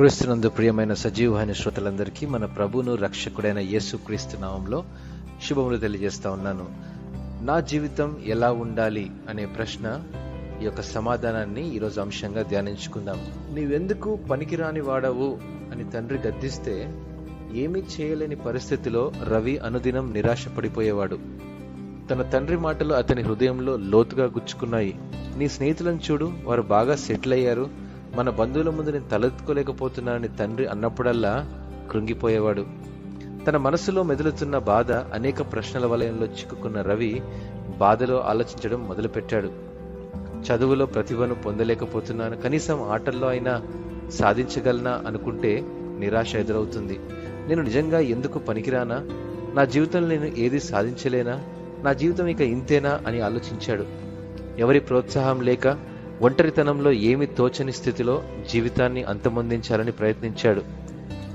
క్రీస్తునందు ప్రియమైన సజీవమైన శ్రోతలందరికీ మన ప్రభును రక్షకుడైన యేసు క్రీస్తు నామంలో శుభములు తెలియజేస్తా ఉన్నాను. నా జీవితం ఎలా ఉండాలి అనే ప్రశ్న ఈ యొక్క సమాధానాన్ని ఈరోజు అంశంగా ధ్యానించుకుందాం. నీవెందుకు పనికిరాని వాడవు అని తండ్రి గద్దిస్తే ఏమీ చేయలేని పరిస్థితిలో రవి అనుదినం నిరాశపడిపోయేవాడు. తన తండ్రి మాటలు అతని హృదయంలో లోతుగా గుచ్చుకున్నాయి. నీ స్నేహితులను చూడు వారు బాగా సెటిల్ అయ్యారు. మన బంధువుల ముందు నేను తలెత్తుకోలేకపోతున్నానని తండ్రి అన్నప్పుడల్లా కృంగిపోయేవాడు. తన మనసులో మెదులుతున్న బాధ అనేక ప్రశ్నల వలయంలో చిక్కుకున్న రవి బాధలో ఆలోచించడం మొదలుపెట్టాడు. చదువులో ప్రతిభను పొందలేకపోతున్నాను. కనీసం ఆటల్లో అయినా సాధించగలనా అనుకుంటే నిరాశ ఎదురవుతుంది. నేను నిజంగా ఎందుకు పనికిరానా? నా జీవితంలో నేను ఏది సాధించలేనా? నా జీవితం ఇక ఇంతేనా అని ఆలోచించాడు. ఎవరి ప్రోత్సాహం లేక ఒంటరితనంలో ఏమి తోచని స్థితిలో జీవితాన్ని అంతమొందించాలని ప్రయత్నించాడు.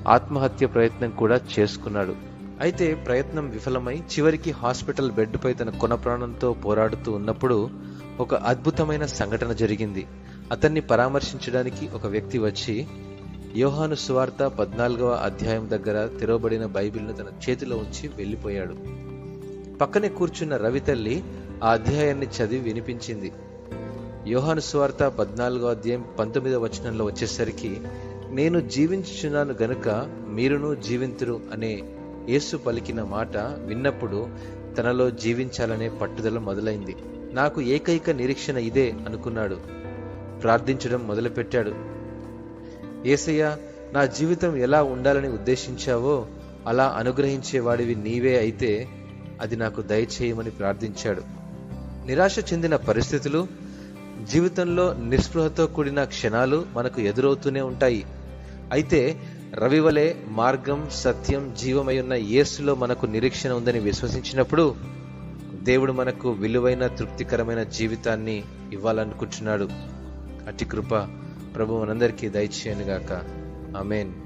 ఆత్మహత్య ప్రయత్నం కూడా చేసుకున్నాడు. అయితే ప్రయత్నం విఫలమై చివరికి హాస్పిటల్ బెడ్పై తన కొన ప్రాణంతో పోరాడుతూ ఉన్నప్పుడు ఒక అద్భుతమైన సంఘటన జరిగింది. అతన్ని పరామర్శించడానికి ఒక వ్యక్తి వచ్చి యోహాను సువార్త పద్నాలుగవ అధ్యాయం దగ్గర తెరవబడిన బైబిల్ను తన చేతిలో ఉంచి వెళ్ళిపోయాడు. పక్కనే కూర్చున్న రవితల్లి ఆ అధ్యాయాన్ని చదివి వినిపించింది. యోహాను స్వార్త పద్నాలుగో అధ్యాయం పంతొమ్మిదవ వచనంలో వచ్చేసరికి నేను జీవించుచున్నాను గనుక మీరును జీవింతురు అనే యేసు పలికిన మాట విన్నప్పుడు తనలో జీవించాలనే పట్టుదల మొదలైంది. నాకు ఏకైక నిరీక్షణ ఇదే అనుకున్నాడు. ప్రార్థించడం మొదలుపెట్టాడు. ఏసయ్య నా జీవితం ఎలా ఉండాలని ఉద్దేశించావో అలా అనుగ్రహించేవాడివి నీవే అయితే అది నాకు దయచేయమని ప్రార్థించాడు. నిరాశ చెందిన పరిస్థితులు జీవితంలో నిస్పృహతో కూడిన క్షణాలు మనకు ఎదురవుతూనే ఉంటాయి. అయితే రవివలే మార్గం సత్యం జీవమై ఉన్న యేసులో మనకు నిరీక్షణ ఉందని విశ్వసించినప్పుడు దేవుడు మనకు విలువైన తృప్తికరమైన జీవితాన్ని ఇవ్వాలనుకుంటున్నాడు. అతి కృప ప్రభు మనందరికీ దయచేయనుగాక. ఆమెన్.